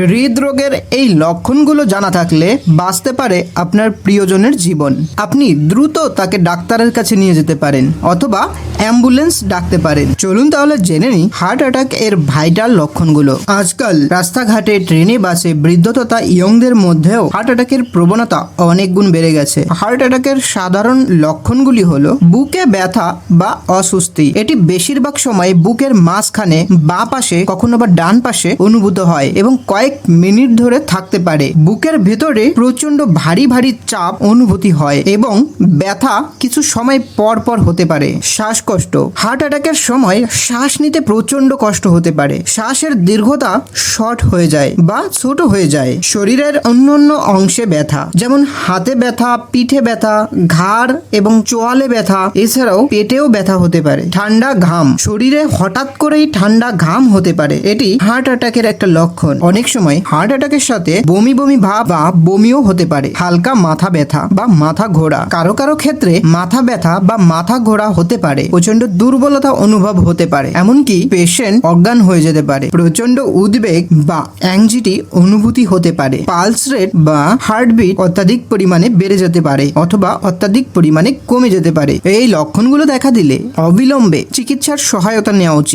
হৃদরোগের এই লক্ষণগুলো জানা থাকলে বাঁচতে পারে আপনার প্রিয়জনের জীবন। আপনি দ্রুত তাকে ডাক্তারের কাছে নিয়ে যেতে পারেন অথবা অ্যাম্বুলেন্স ডাকতে পারেন। চলুন তাহলে জেনে নিই হার্ট অ্যাটাক এর ভাইটাল লক্ষণগুলো। আজকাল রাস্তাঘাটে, ট্রেনে, বাসে বৃদ্ধ তথা ইয়ংদের মধ্যেও হার্ট অ্যাটাকের প্রবণতা অনেক গুণ বেড়ে গেছে। হার্ট অ্যাটাকের সাধারণ লক্ষণগুলি হলো বুকে ব্যথা বা অস্বস্তি। এটি বেশিরভাগ সময় বুকের মাঝখানে বাঁ পাশে, কখনো বা ডান পাশে অনুভূত হয় এবং কয়েক মিনিট ধরে থাকতে পারে। বুকের ভেতরে প্রচণ্ড ভারী ভারী চাপ অনুভূতি হয় এবং ব্যথা কিছু সময় পর পর হতে পারে। শ্বাসকষ্ট। হার্ট অ্যাটাকের সময় শ্বাস নিতে প্রচণ্ড কষ্ট হতে পারে। শ্বাসের দীর্ঘতা শর্ট হয়ে যায় বা ছোট হয়ে যায়। শরীরের অন্য অন্য অংশে ব্যথা, যেমন হাতে ব্যথা, পিঠে ব্যথা, ঘাড় এবং চোয়ালে ব্যথা, এছাড়াও পেটেও ব্যথা হতে পারে। ঠান্ডা ঘাম। শরীরে হঠাৎ করেই ঠান্ডা ঘাম হতে পারে। এটি হার্ট অ্যাটাকের একটা লক্ষণ। অনেক সময় হার্ট অ্যাটাকের সাথে বমি বমি ভাব বা বমিও হতে পারে। হালকা মাথা ব্যথা বা মাথা ঘোরা। কারও কারও ক্ষেত্রে মাথা ব্যথা বা মাথা ঘোরা হতে পারে। প্রচণ্ড দুর্বলতা অনুভব হতে পারে। এমনকি পেশেন্ট অজ্ঞান হয়ে যেতে পারে। প্রচণ্ড উদ্বেগ বা অ্যাংজিটি অনুভূতি হতে পারে। পালস রেট বা হার্টবিট অত্যাধিক পরিমাণে বেড়ে যেতে পারে অথবা অত্যাধিক পরিমাণে কমে যেতে পারে। এই লক্ষণগুলো দেখা দিলে অবিলম্বে চিকিৎসার সহায়তা নেওয়া উচিত।